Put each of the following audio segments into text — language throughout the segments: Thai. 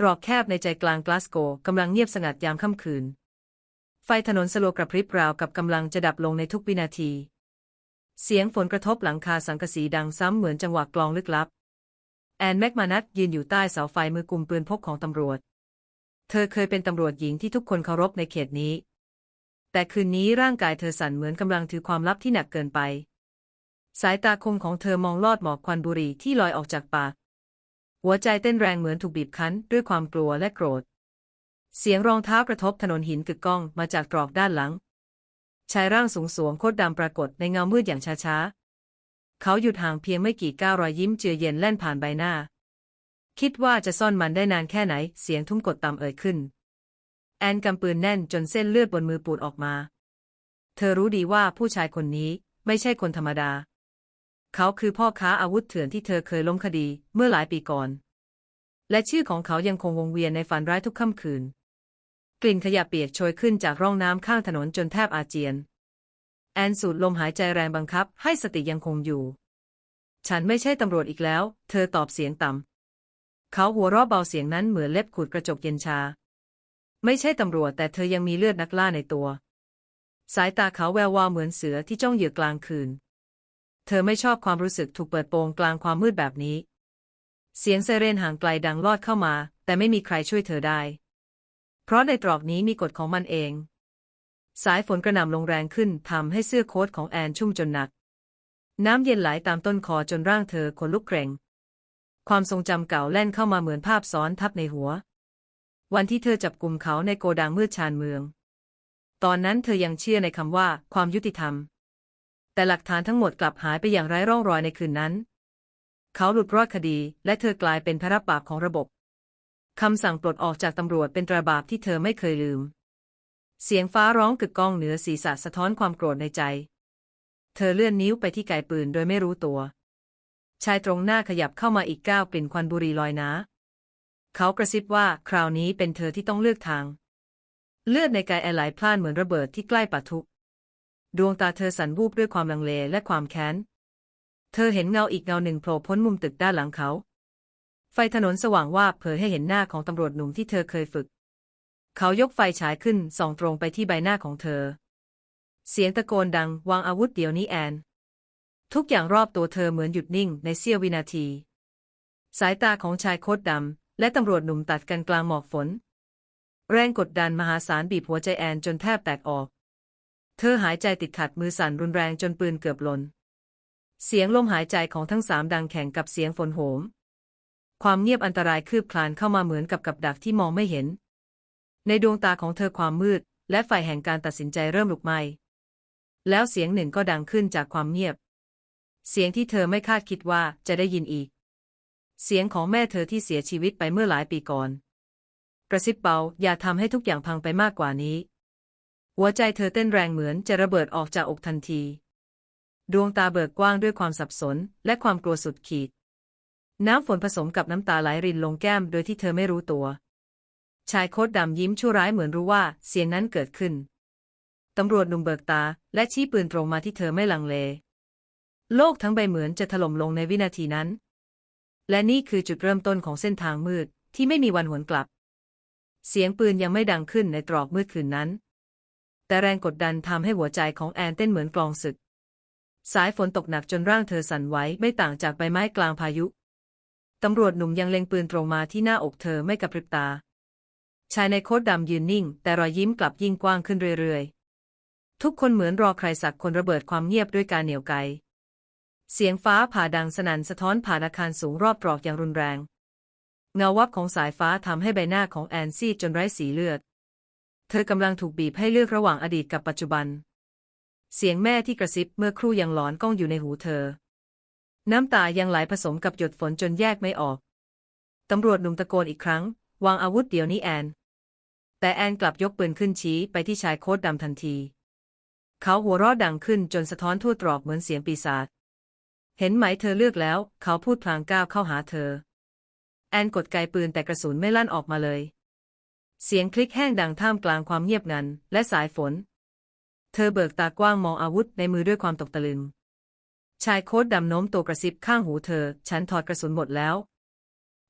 ตรอกแคบในใจกลางกลาสโกกำลังเงียบสงัดยามค่ำคืน ไฟถนนสโลกระพริบราวกับกำลังจะดับลงในทุกวินาที เสียงฝนกระทบหลังคาสังกะสีดังซ้ำเหมือนจังหวะกลองลึกลับ แอนแม็กมานัทยืนอยู่ใต้เสาไฟมือกุมปืนพกของตำรวจ เธอเคยเป็นตำรวจหญิงที่ทุกคนเคารพในเขตนี้ แต่คืนนี้ร่างกายเธอสั่นเหมือนกำลังถือความลับที่หนักเกินไป สายตาคมของเธอมองลอดหมอกควันบุหรี่ที่ลอยออกจากปาก หัวใจเต้นแรงเหมือนถูกบีบคั้นด้วยความกลัวและโกรธ เสียงรองเท้ากระทบถนนหินกึกก้องมาจากตรอกด้านหลัง ชายร่างสูงสวมโคตรดำปรากฏในเงามืดอย่างช้าๆ เขาหยุดห่างเพียงไม่กี่ก้าวรอยยิ้มเจือเย็นแล่นผ่านใบหน้า คิดว่าจะซ่อนมันได้นานแค่ไหน เสียงทุ่มกดต่ำเอ่ยขึ้น แอนกำปืนแน่นจนเส้นเลือดบนมือปูดออกมา เธอรู้ดีว่าผู้ชายคนนี้ไม่ใช่คนธรรมดา เขาคือพ่อค้าอาวุธเถื่อนที่เธอเคยล้มคดีเมื่อหลายปีก่อน และชื่อของเขายังคงวงเวียนในฝันร้ายทุกค่ำคืน กลิ่นขยะเปียกโชยขึ้นจากร่องน้ำข้างถนนจนแทบอาเจียน แอนสูดลมหายใจแรงบังคับให้สติยังคงอยู่ ฉันไม่ใช่ตำรวจอีกแล้ว เธอตอบเสียงต่ำ เขาหัวเราะเบาเสียงนั้นเหมือนเล็บขูดกระจกเย็นชา ไม่ใช่ตำรวจแต่เธอยังมีเลือดนักล่าในตัว สายตาเขาแวววาวเหมือนเสือที่จ้องเหยื่อกลางคืน เธอไม่ชอบความรู้สึกถูกเปิดโปงกลางความมืดแบบนี้ เสียงไซเรนห่างไกลดังลอดเข้ามา แต่ไม่มีใครช่วยเธอได้ เพราะในตรอกนี้มีกฎของมันเอง สายฝนกระหน่ำลงแรงขึ้นทำให้เสื้อโค้ทของแอนชุ่มจนหนัก น้ำเย็นไหลตามต้นคอจนร่างเธอขนลุกเกร็งความทรงจำเก่าแล่นเข้ามาเหมือนภาพซ้อนทับในหัว วันที่เธอจับกลุ่มเขาในโกดังมืดชานเมือง ตอนนั้นเธอยังเชื่อในคำว่าความยุติธรรม แต่หลักฐานทั้งหมดกลับหายไปอย่างไร้ร่องรอยในคืนนั้น เขาหลุดรอดคดี และเธอกลายเป็นพระรับบาปของระบบ คำสั่งปลดออกจากตำรวจเป็นตราบาปที่เธอไม่เคยลืม เสียงฟ้าร้องกึกก้องเหนือศีรษะสะท้อนความโกรธในใจ เธอเลื่อนนิ้วไปที่ไกปืนโดยไม่รู้ตัว ชายตรงหน้าขยับเข้ามาอีกก้าวกลิ่นควันบุหรี่ลอยน้าเขากระซิบว่าคราวนี้เป็นเธอที่ต้องเลือกทาง เลือดในกายแอไหลพล่านเหมือนระเบิดที่ใกล้ปะทุ ดวงตาเธอสั่นวูบด้วยความลังเลและความแค้น เธอเห็นเงาอีกเงาหนึ่งโผล่พ้นมุมตึกด้านหลังเขา ไฟถนนสว่างวาบเผยให้เห็นหน้าของตำรวจหนุ่มที่เธอเคยฝึก เขายกไฟฉายขึ้นส่องตรงไปที่ใบหน้าของเธอ เสียงตะโกนดังวางอาวุธเดี๋ยวนี้แอน ทุกอย่างรอบตัวเธอเหมือนหยุดนิ่งในเสี้ยววินาที สายตาของชายโคตรดำและตำรวจหนุ่มตัดกันกลางหมอกฝน แรงกดดันมหาศาลบีบหัวใจแอนจนแทบแตกออก เธอหายใจติดขัดมือสั่นรุนแรงจนปืนเกือบหล่น เสียงลมหายใจของทั้งสามดังแข่งกับเสียงฝนโหม ความเงียบอันตรายคืบคลานเข้ามาเหมือนกับกับดักที่มองไม่เห็น ในดวงตาของเธอความมืด และไฟแห่งการตัดสินใจเริ่มลุกไหม้ แล้วเสียงหนึ่งก็ดังขึ้นจากความเงียบ เสียงที่เธอไม่คาดคิดว่าจะได้ยินอีก เสียงของแม่เธอที่เสียชีวิตไปเมื่อหลายปีก่อน กระซิบเบาอย่าทำให้ทุกอย่างพังไปมากกว่านี้ หัวใจเธอเต้นแรงเหมือนจะระเบิดออกจากอกทันที ดวงตาเบิกกว้างด้วยความสับสนและความกลัวสุดขีด น้ำฝนผสมกับน้ำตาไหลรินลงแก้มโดยที่เธอไม่รู้ตัว ชายโคตดำยิ้มชั่วร้ายเหมือนรู้ว่าเสียงนั้นเกิดขึ้น ตำรวจหนุ่มเบิกตาและชี้ปืนตรงมาที่เธอไม่ลังเล โลกทั้งใบเหมือนจะถล่มลงในวินาทีนั้น และนี่คือจุดเริ่มต้นของเส้นทางมืดที่ไม่มีวันหวนกลับ เสียงปืนยังไม่ดังขึ้นในตรอกมืดคืนนั้น แต่แรงกดดันทำให้หัวใจของแอนเต้นเหมือนกลองศึก สายฝนตกหนักจนร่างเธอสั่นไหวไม่ต่างจากใบไม้กลางพายุ ตำรวจหนุ่มยังเล็งปืนตรงมาที่หน้าอกเธอไม่กระพริบตา ชายในโค้ทดำยืนนิ่ง แต่รอยยิ้มกลับยิ่งกว้างขึ้นเรื่อยๆ ทุกคนเหมือนรอใครสักคนระเบิดความเงียบด้วยการเหนี่ยวไกเสียงฟ้าผ่าดังสนั่นสะท้อนผ่านอาคารสูงรอบตรอกอย่างรุนแรง เงาวับของสายฟ้าทำให้ใบหน้าของแอนซีดจนไร้สีเลือด เธอกำลังถูกบีบให้เลือกระหว่างอดีตกับปัจจุบัน เสียงแม่ที่กระซิบเมื่อครู่ยังหลอนก้องอยู่ในหูเธอ น้ำตายังไหลผสมกับหยดฝนจนแยกไม่ออก ตำรวจหนุ่มตะโกนอีกครั้ง วางอาวุธเดี๋ยวนี้แอน แต่แอนกลับยกปืนขึ้นชี้ไปที่ชายโค้ทดำทันที เขาหัวเราะดังขึ้นจนสะท้อนทั่วตรอกเหมือนเสียงปีศาจ เห็นไหมเธอเลือกแล้ว เขาพูดพลางก้าวเข้าหาเธอ แอนกดไกปืนแต่กระสุนไม่ลั่นออกมาเลย เสียงคลิกแห้งดังท่ามกลางความเงียบงัน และสายฝน เธอเบิกตากว้างมองอาวุธในมือด้วยความตกตะลึง ชายโค้ทดำโน้มตัวกระซิบข้างหูเธอ ฉันถอดกระสุนหมดแล้ว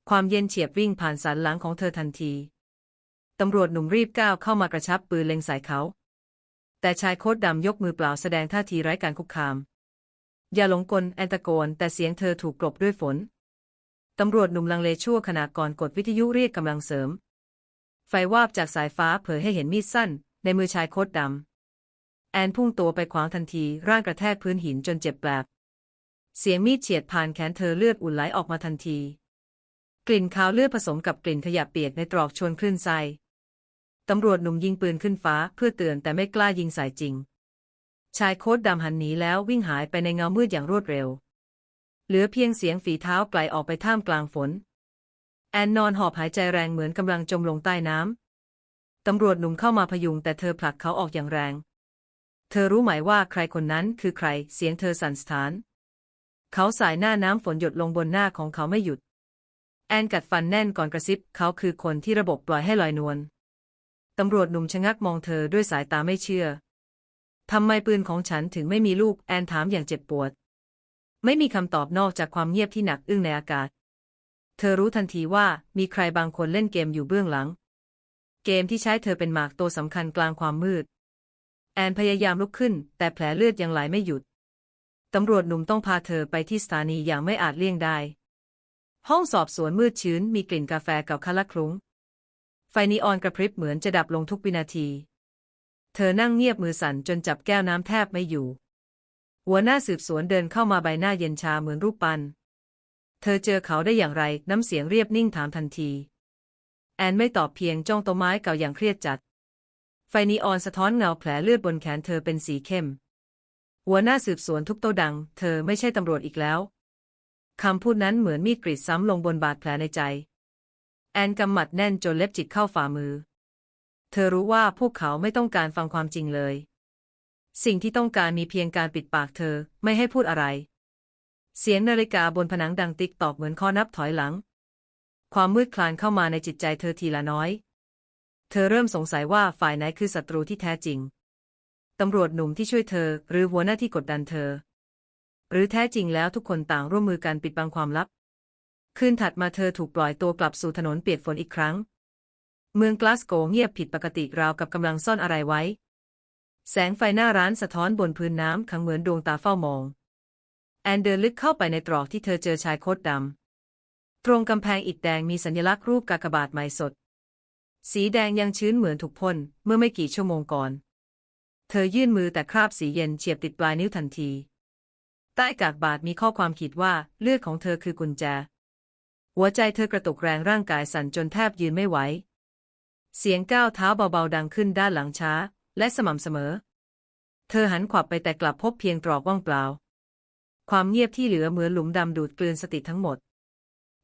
ความเย็นเฉียบวิ่งผ่านสันหลังของเธอทันที ตำรวจหนุ่มรีบก้าวเข้ามากระชับปืนเล็งใส่เขา แต่ชายโค้ทดำยกมือเปล่าแสดงท่าทีไร้การคุกคาม อย่าหลงกลแอนตะโกน แต่เสียงเธอถูกกลบด้วยฝน ตำรวจหนุ่มลังเลชั่วขณะก่อนกดวิทยุเรียกกำลังเสริม ไฟวาบจากสายฟ้าเผยให้เห็นมีดสั้น ในมือชายโค้ทดำ แอนพุ่งตัวไปขวางทันทีร่างกระแทกพื้นหินจนเจ็บแปลบ เสียงมีดเฉียดผ่านแขนเธอเลือดอุ่นไหลออกมาทันที กลิ่นคาวเลือดผสมกับกลิ่นขยะเปียกในตรอกชวนคลื่นไส้ตำรวจหนุ่มยิงปืนขึ้นฟ้าเพื่อเตือนแต่ไม่กล้ายิงใส่จริง ชายโค้ทดำหันหนีแล้ววิ่งหายไปในเงามืดอย่างรวดเร็ว เหลือเพียงเสียงฝีเท้าไกลออกไปท่ามกลางฝน อนนอนหอบหายใจแรงเหมือนกำลังจมลงใต้น้ำ ตำรวจหนุ่มเข้ามาพยุงแต่เธอผลักเขาออกอย่างแรง เธอรู้ไหมว่าใครคนนั้นคือใคร เสียงเธอสั่นสะท้าน เขาสายหน้าน้ำฝนหยดลงบนหน้าของเขาไม่หยุด แอนกัดฟันแน่นก่อนกระซิบ เขาคือคนที่ระบบปล่อยให้ลอยนวล ตำรวจหนุ่มชะงักมองเธอด้วยสายตาไม่เชื่อ ทำไมปืนของฉันถึงไม่มีลูก แอนถามอย่างเจ็บปวด ไม่มีคำตอบนอกจากความเงียบที่หนักอึ้งในอากาศ เธอรู้ทันทีว่ามีใครบางคนเล่นเกมอยู่เบื้องหลัง เกมที่ใช้เธอเป็นหมากตัวสำคัญกลางความมืด แอนพยายามลุกขึ้น แต่แผลเลือดยังไหลไม่หยุด ตำรวจหนุ่มต้องพาเธอไปที่สถานีอย่างไม่อาจเลี่ยงได้ ห้องสอบสวนมืดชื้นมีกลิ่นกาแฟเก่าคละคลุ้ง ไฟนีออนกระพริบเหมือนจะดับลงทุกวินาที เธอนั่งเงียบมือสั่นจนจับแก้วน้ำแทบไม่อยู่ หัวหน้าสืบสวนเดินเข้ามาใบหน้าเย็นชาเหมือนรูปปั้น เธอเจอเขาได้อย่างไร น้ำเสียงเรียบนิ่งถามทันที แอนไม่ตอบเพียงจ้องต๊ะไม้เก่าอย่างเครียดจัด ไฟนีออนสะท้อนเงาแผลเลือดบนแขนเธอเป็นสีเข้ม หัวหน้าสืบสวนทุกโตดัง เธอไม่ใช่ตำรวจอีกแล้ว คำพูดนั้นเหมือนมีดกรีดซ้ำลงบนบาดแผลในใจ แอนกำหมัดแน่นจนเล็บจิกเข้าฝ่ามือ เธอรู้ว่าพวกเขาไม่ต้องการฟังความจริงเลย สิ่งที่ต้องการมีเพียงการปิดปากเธอไม่ให้พูดอะไร เสียงนาฬิกาบนผนังดังติ๊กตอกเหมือนข้อนับถอยหลัง ความมืดคลานเข้ามาในจิตใจเธอทีละน้อย เธอเริ่มสงสัยว่าฝ่ายไหนคือศัตรูที่แท้จริง ตำรวจหนุ่มที่ช่วยเธอ หรือหัวหน้าที่กดดันเธอ หรือแท้จริงแล้วทุกคนต่างร่วมมือกันปิดบังความลับ คืนถัดมาเธอถูกปล่อยตัวกลับสู่ถนนเปียกฝนอีกครั้ง เมืองกลาสโกว์เงียบผิดปกติราวกับกำลังซ่อนอะไรไว้ แสงไฟหน้าร้านสะท้อนบนพื้นน้ำขังเหมือนดวงตาเฝ้ามอง นเดินลึกเข้าไปในตรอกที่เธอเจอชายโคตดำ ตรงกำแพงอิฐแดงมีสัญลักษณ์รูปกากบาทใหม่สด สีแดงยังชื้นเหมือนถูกพ่นเมื่อไม่กี่ชั่วโมงก่อน เธอยื่นมือแต่คราบสีเย็นเฉียบติดปลายนิ้วทันที ใต้กากบาทมีข้อความขีดว่าเลือดของเธอคือกุญแจ หัวใจเธอกระตุกแรงร่างกายสั่นจนแทบยืนไม่ไหว เสียงก้าวเท้าเบาๆดังขึ้นด้านหลังช้า และสม่ำเสมอ เธอหันขวับไปแต่กลับพบเพียงตรอกว่างเปล่า ความเงียบที่เหลือเหมือนหลุมดำดูดกลืนสติทั้งหมด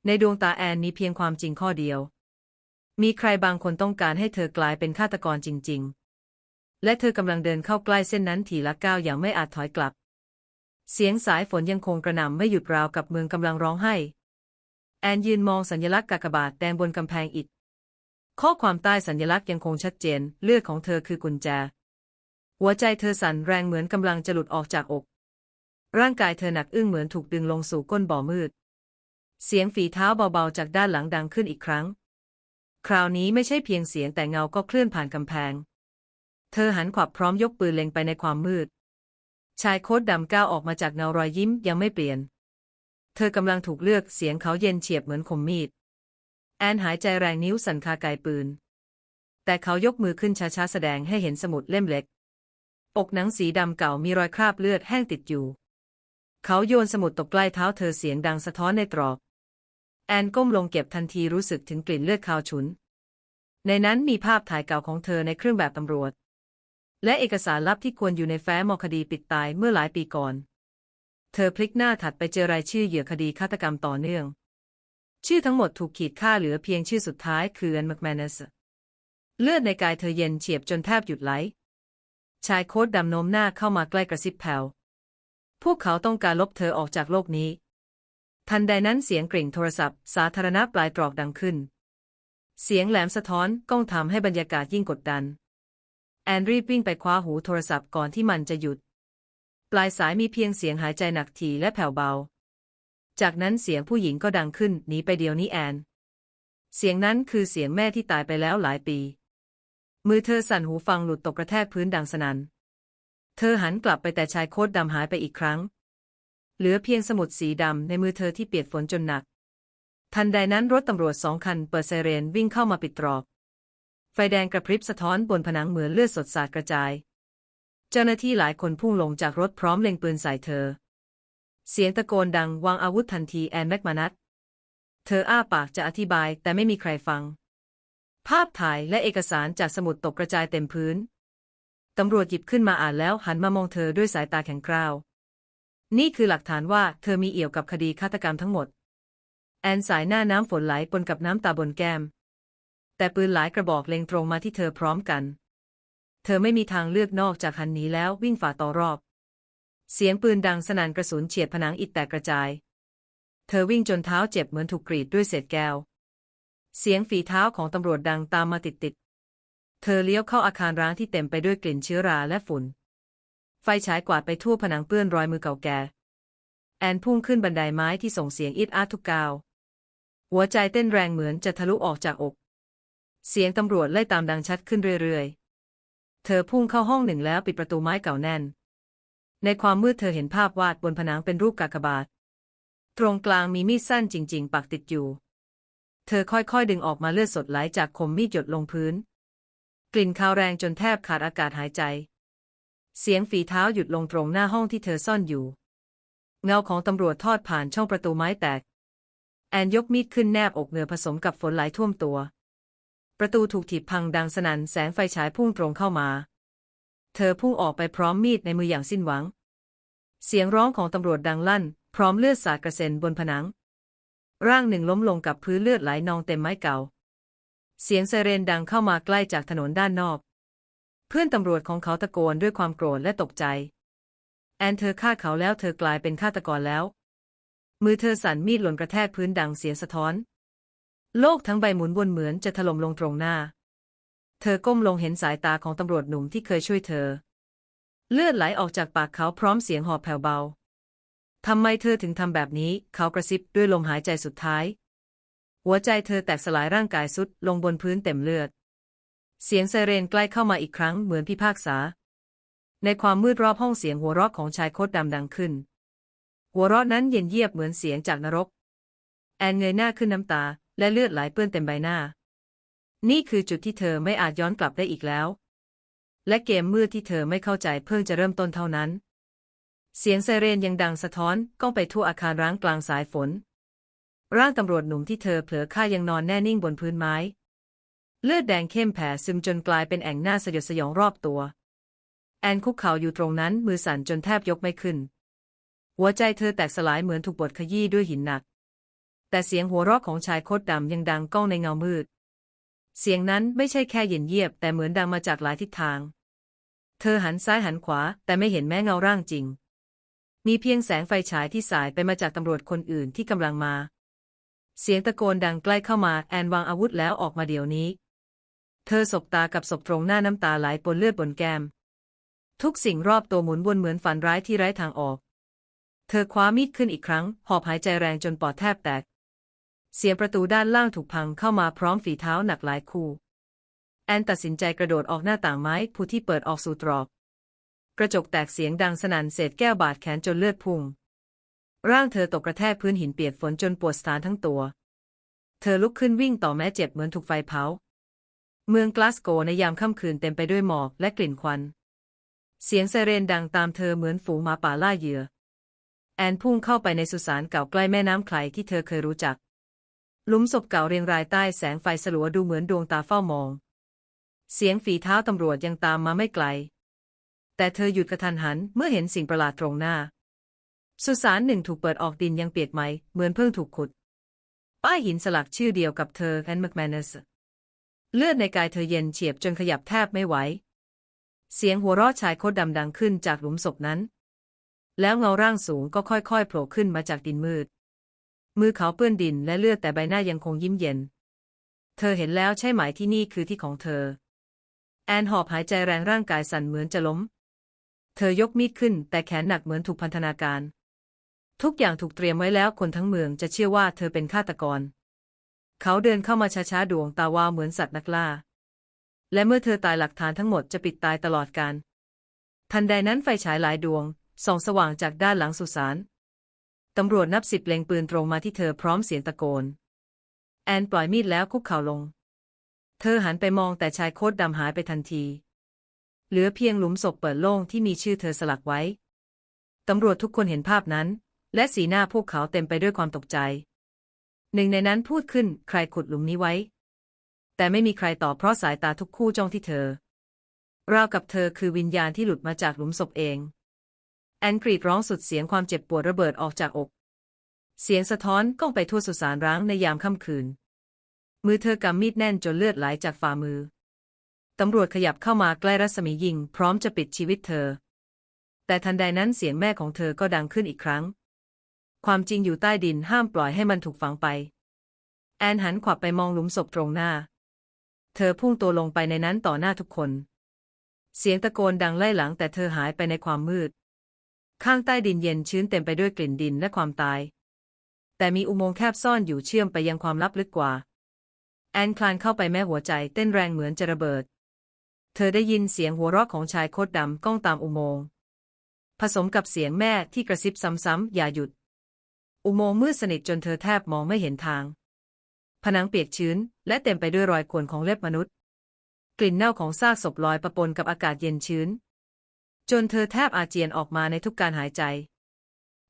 ในดวงตาแอนมีเพียงความจริงข้อเดียว มีใครบางคนต้องการให้เธอกลายเป็นฆาตกรจริง ๆ และเธอกำลังเดินเข้าใกล้เส้นนั้นทีละก้าวอย่างไม่อาจถอยกลับ เสียงสายฝนยังคงกระหน่ำไม่หยุดราวกับเมืองกำลังร้องไห้ แอนยืนมองสัญลักษณ์กากบาทแดงบนกำแพงอิฐข้อความใต้สัญลักษณ์ยังคงชัดเจน เลือดของเธอคือกุญแจ หัวใจเธอสั่นแรงเหมือนกำลังจะหลุดออกจากอก ร่างกายเธอหนักอึ้งเหมือนถูกดึงลงสู่ก้นบ่อมืด เสียงฝีเท้าเบาๆจากด้านหลังดังขึ้นอีกครั้ง คราวนี้ไม่ใช่เพียงเสียงแต่เงาก็เคลื่อนผ่านกำแพง เธอหันขวับพร้อมยกปืนเล็งไปในความมืด ชายโค้ทดำก้าวออกมาจากเงารอยยิ้มยังไม่เปลี่ยน เธอกำลังถูกเลือกเสียงเขาเย็นเฉียบเหมือนคมมีด แอนหายใจแรงนิ้วสั่นคาไกลปืน แต่เขายกมือขึ้นช้าๆแสดงให้เห็นสมุดเล่มเล็กปกหนังสีดำเก่ามีรอยคราบเลือดแห้งติดอยู่ เขาโยนสมุดตกใกล้เท้าเธอเสียงดังสะท้อนในตรอก แอนก้มลงเก็บทันทีรู้สึกถึงกลิ่นเลือดคาวฉุน ในนั้นมีภาพถ่ายเก่าของเธอในเครื่องแบบตำรวจ และเอกสารลับที่ควรอยู่ในแฟ้มมคดีปิดตายเมื่อหลายปีก่อน เธอพลิกหน้าถัดไปเจอรายชื่อเหยื่อคดีฆาตกรรมต่อเนื่อง ชื่อทั้งหมดถูกขีดค่าเหลือเพียงชื่อสุดท้ายคือแอนแมคแมนสเลือดในกายเธอเย็นเฉียบจนแทบหยุดไหลชายโค้ดดำโน้มหน้าเข้ามาใกล้กระซิบแผ่ว พวกเขาต้องการลบเธอออกจากโลกนี้ ทันใดนั้นเสียงกริ่งโทรศัพท์ สาธารณะปลายตรอกดังขึ้น เสียงแหลมสะท้อนก้องทำให้บรรยากาศยิ่งกดดัน แอนรีบวิ่งไปคว้าหูโทรศัพท์ก่อนที่มันจะหยุด ปลายสายมีเพียงเสียงหายใจหนักถี่และแผ่วเบา จากนั้นเสียงผู้หญิงก็ดังขึ้นหนีไปเดียวนี้แอน เสียงนั้นคือเสียงแม่ที่ตายไปแล้วหลายปี มือเธอสั่นหูฟังหลุดตกกระแทกพื้นดังสนัน่น เธอหันกลับไปแต่ชายโคตรดำหายไปอีกครั้ง เหลือเพียงสมุดสีดำในมือเธอที่เปียกฝนจนหนัก ทันใดนั้นรถตำรวจสองคันเปิดไซเรนวิ่งเข้ามาปิดตรอก ไฟแดงกระพริบสะท้อนบนผนังเหมือนเลือดสดสาดกระจาย เจ้าหน้าที่หลายคนพุ่งลงจากรถพร้อมเล็งปืนใส่เธอ เสียงตะโกนดังวางอาวุธทันทีแอนแมกมานัทเธออ้าปากจะอธิบายแต่ไม่มีใครฟัง ภาพถ่ายและเอกสารจากสมุดตกกระจายเต็มพื้น ตำรวจหยิบขึ้นมาอ่านแล้วหันมามองเธอด้วยสายตาแข็งกร้าว นี่คือหลักฐานว่าเธอมีเอี่ยวกับคดีฆาตกรรมทั้งหมด แอนสายหน้าน้ำฝนไหลปนกับน้ำตาบนแก้ม แต่ปืนหลายกระบอกเล็งตรงมาที่เธอพร้อมกัน เธอไม่มีทางเลือกนอกจากหันหนีแล้ววิ่งฝ่าต่อรอบ เสียงปืนดังสนั่นกระสุนเฉียดผนังอิฐแตกกระจาย เธอวิ่งจนเท้าเจ็บเหมือนถูกกรีดด้วยเศษแก้ว เสียงฝีเท้าของตำรวจดังตามมาติดๆ เธอเลี้ยวเข้าอาคารร้างที่เต็มไปด้วยกลิ่นเชื้อราและฝุ่น ไฟฉายกวาดไปทั่วผนังเปื้อนรอยมือเก่าแก่ แอนพุ่งขึ้นบันไดไม้ที่ส่งเสียงอิดอาทุกกาว หัวใจเต้นแรงเหมือนจะทะลุออกจากอก เสียงตำรวจไล่ตามดังชัดขึ้นเรื่อยๆ เธอพุ่งเข้าห้องหนึ่งแล้วปิดประตูไม้เก่าแน่น ในความมืดเธอเห็นภาพวาดบนผนังเป็นรูปกากบาท ตรงกลางมีมีดสั้นจริง ๆ ปักติดอยู่ เธอค่อยๆดึงออกมาเลือดสดไหลจากคมมีดหยดลงพื้น กลิ่นคาวแรงจนแทบขาดอากาศหายใจ เสียงฝีเท้าหยุดลงตรงหน้าห้องที่เธอซ่อนอยู่ เงาของตำรวจทอดผ่านช่องประตูไม้แตก แอนยกมีดขึ้นแนบอกเหนือผสมกับฝนไหลท่วมตัว ประตูถูกถีบพังดังสนั่นแสงไฟฉายพุ่งตรงเข้ามา เธอพุ่งออกไปพร้อมมีดในมืออย่างสิ้นหวัง เสียงร้องของตำรวจดังลั่น พร้อมเลือดสาดกระเซ็นบนผนัง ร่างหนึ่งล้มลงกับพื้นเลือดไหลนองเต็มไม้เก่า เสียงไซเรนดังเข้ามาใกล้จากถนนด้านนอก เพื่อนตำรวจของเขาตะโกนด้วยความโกรธและตกใจ แอนเธอฆ่าเขาแล้วเธอกลายเป็นฆาตกรแล้ว มือเธอสั่นมีดหล่นกระแทกพื้นดังเสียงสะท้อน โลกทั้งใบหมุนวนเหมือนจะถล่มลงตรงหน้า เธอก้มลงเห็นสายตาของตำรวจหนุ่มที่เคยช่วยเธอ เลือดไหลออกจากปากเขาพร้อมเสียงหอบแผ่วเบาทำไมเธอถึงทำแบบนี้ เขากระซิบด้วยลมหายใจสุดท้าย หัวใจเธอแตกสลายร่างกายสุดลงบนพื้นเต็มเลือด เสียงไซเรนใกล้เข้ามาอีกครั้งเหมือนพิพากษา ในความมืดรอบห้องเสียงหัวเราะของชายโคตรดำดังขึ้น หัวเราะนั้นเย็นเยียบเหมือนเสียงจากนรก แอนเงยหน้าขึ้นน้ำตา และเลือดไหลเปื้อนเต็มใบหน้า นี่คือจุดที่เธอไม่อาจย้อนกลับได้อีกแล้ว และเกมมืดที่เธอไม่เข้าใจเพิ่งจะเริ่มต้นเท่านั้น เสียงไซเรนยังดังสะท้อนก้องไปทั่วอาคารร้างกลางสายฝน ร่างตำรวจหนุ่มที่เธอเผลอฆ่ายังนอนแน่นิ่งบนพื้นไม้ เลือดแดงเข้มแผ่ซึมจนกลายเป็นแอ่งหน้าสยดสยองรอบตัว แอนคุกเข่าอยู่ตรงนั้นมือสั่นจนแทบยกไม่ขึ้น หัวใจเธอแตกสลายเหมือนถูกบดขยี้ด้วยหินหนัก แต่เสียงหัวเราะของชายโคตรดำยังดังก้องในเงามืด เสียงนั้นไม่ใช่แค่เย็นเยียบ แต่เหมือนดังมาจากหลายทิศทาง เธอหันซ้ายหันขวา แต่ไม่เห็นแม้เงาร่างจริง มีเพียงแสงไฟฉายที่สายไปมาจากตำรวจคนอื่นที่กำลังมา เสียงตะโกนดังใกล้เข้ามาแอนวางอาวุธแล้วออกมาเดี๋ยวนี้ เธอสบตากับศพตรงหน้าน้ำตาไหลปนเลือดบนแก้ม ทุกสิ่งรอบตัวหมุนวนเหมือนฝันร้ายที่ไร้ทางออก เธอคว้ามีดขึ้นอีกครั้ง หอบหายใจแรงจนปอดแทบแตก เสียงประตูด้านล่างถูกพังเข้ามาพร้อมฝีเท้าหนักหลายคู่ แอนตัดสินใจกระโดดออกหน้าต่างไม้ผู้ที่เปิดออกสู่ตรอก กระจกแตกเสียงดังสนั่นเศษแก้วบาดแขนจนเลือดพุ่ง ร่างเธอตกกระแทกพื้นหินเปียกฝนจนปวดสานทั้งตัว เธอลุกขึ้นวิ่งต่อแม้เจ็บเหมือนถูกไฟเผา เมืองกลาสโกในยามค่ำคืนเต็มไปด้วยหมอกและกลิ่นควัน เสียงไซเรนดังตามเธอเหมือนฝูงหมาป่าล่าเหยื่อ แอนพุ่งเข้าไปในสุสานเก่าใกล้แม่น้ำไคลที่เธอเคยรู้จัก หลุมศพเก่าเรียงรายใต้แสงไฟสลัวดูเหมือนดวงตาเฝ้ามอง เสียงฝีเท้าตำรวจยังตามมาไม่ไกล แต่เธอหยุดกระทันหันเมื่อเห็นสิ่งประหลาดตรงหน้า สุสานหนึ่งถูกเปิดออกดินยังเปียกไหม เหมือนเพิ่งถูกขุด ป้ายหินสลักชื่อเดียวกับเธอแอนแมคแมนสเลือดในกายเธอเย็นเฉียบจนขยับแทบไม่ไหว เสียงหัวเราะชายโคตรดำดังขึ้นจากหลุมศพนั้น แล้วเงาร่างสูงก็ค่อยๆโผล่ขึ้นมาจากดินมืด มือเขาเปื้อนดินและเลือดแต่ใบหน้ายังคงยิ้มเย็น เธอเห็นแล้วใช่ไหมที่นี่คือที่ของเธอ แอนหอบหายใจแรงร่างกายสั่นเหมือนจะล้ม เธอยกมีดขึ้นแต่แขนหนักเหมือนถูกพันธนาการ ทุกอย่างถูกเตรียมไว้แล้วคนทั้งเมืองจะเชื่อว่าเธอเป็นฆาตกร เขาเดินเข้ามาช้าๆดวงตาวาวเหมือนสัตว์นักล่า และเมื่อเธอตายหลักฐานทั้งหมดจะปิดตายตลอดกาลทันใดนั้นไฟฉายหลายดวงส่องสว่างจากด้านหลังสุสาน ตำรวจนับสิบเล็งปืนตรงมาที่เธอพร้อมเสียงตะโกน แอนปล่อยมีดแล้วคุกเข่าลง เธอหันไปมองแต่ชายโคตรดำหายไปทันที เหลือเพียงหลุมศพเปิดโล่งที่มีชื่อเธอสลักไว้ ตำรวจทุกคนเห็นภาพนั้น และสีหน้าพวกเขาเต็มไปด้วยความตกใจ หนึ่งในนั้นพูดขึ้นใครขุดหลุมนี้ไว้ แต่ไม่มีใครตอบเพราะสายตาทุกคู่จ้องที่เธอ ราวกับเธอคือวิญญาณที่หลุดมาจากหลุมศพเอง แอนกรีดร้องสุดเสียงความเจ็บปวดระเบิดออกจากอก เสียงสะท้อนก้องไปทั่วสุสานร้างในยามค่ำคืน มือเธอกำมีดแน่นจนเลือดไหลจากฝ่ามือตำรวจขยับเข้ามาใกล้รัศมียิง พร้อมจะปิดชีวิตเธอ แต่ทันใดนั้นเสียงแม่ของเธอก็ดังขึ้นอีกครั้ง ความจริงอยู่ใต้ดินห้ามปล่อยให้มันถูกฝังไป แอนหันขวับไปมองหลุมศพตรงหน้า เธอพุ่งตัวลงไปในนั้นต่อหน้าทุกคน เสียงตะโกนดังไล่หลังแต่เธอหายไปในความมืด ข้างใต้ดินเย็นชื้นเต็มไปด้วยกลิ่นดินและความตาย แต่มีอุโมงค์แคบซ่อนอยู่เชื่อมไปยังความลับลึกกว่า แอนคลานเข้าไปแม่หัวใจเต้นแรงเหมือนจะระเบิด เธอได้ยินเสียงหัวเราะของชายโคตรดำก้องตามอุโมงค์ผสมกับเสียงแม่ที่กระซิบซ้ำๆอย่าหยุด อุโมงค์มืดสนิทจนเธอแทบมองไม่เห็นทาง ผนังเปียกชื้น และเต็มไปด้วยรอยข่วนของเล็บมนุษย์ กลิ่นเน่าของซากศพลอยประปนกับอากาศเย็นชื้น จนเธอแทบอาเจียนออกมาในทุกการหายใจ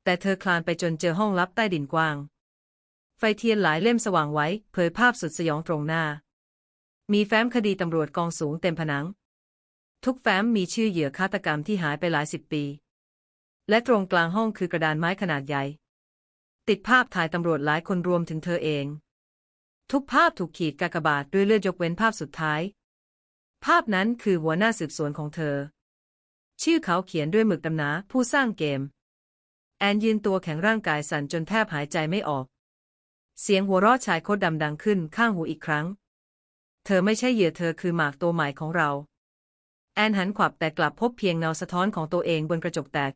แต่เธอคลานไปจนเจอห้องลับใต้ดินกว้าง ไฟเทียนหลายเล่มสว่างไว้ เผยภาพสุดสยองตรงหน้า มีแฟ้มคดีตำรวจกองสูงเต็มผนัง ทุกแฟ้มมีชื่อเหยื่อฆาตกรรมที่หายไปหลายสิบปี และตรงกลางห้องคือกระดานไม้ขนาดใหญ่ ติดภาพถ่ายตำรวจหลายคนรวมถึงเธอเอง ทุกภาพถูกขีดกากบาทด้วยเลือดยกเว้นภาพสุดท้าย ภาพนั้นคือหัวหน้าสืบสวนของเธอ ชื่อเขาเขียนด้วยหมึกดำหนาผู้สร้างเกม แอนยืนตัวแข็งร่างกายสั่นจนแทบหายใจไม่ออก เสียงหัวเราะชายโคตรดำดังขึ้นข้างหูอีกครั้ง เธอไม่ใช่เหยื่อเธอคือหมากตัวใหม่ของเรา แอนหันขวับแต่กลับพบเพียงเงาสะท้อนของตัวเองบนกระจกแตก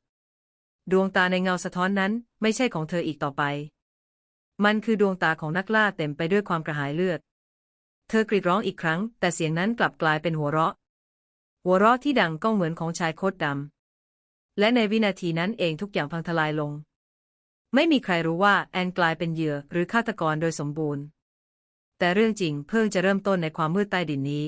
ดวงตาในเงาสะท้อนนั้นไม่ใช่ของเธออีกต่อไป มันคือดวงตาของนักล่าเต็มไปด้วยความกระหายเลือด เธอกรีดร้องอีกครั้ง แต่เสียงนั้นกลับกลายเป็นหัวเราะ หัวเราะที่ดังก้องเหมือนของชายโคตรดำ และในวินาทีนั้นเองทุกอย่างพังทลายลง ไม่มีใครรู้ว่าแอนกลายเป็นเหยื่อหรือฆาตกรโดยสมบูรณ์ แต่เรื่องจริงเพิ่งจะเริ่มต้นในความมืดใต้ดินนี้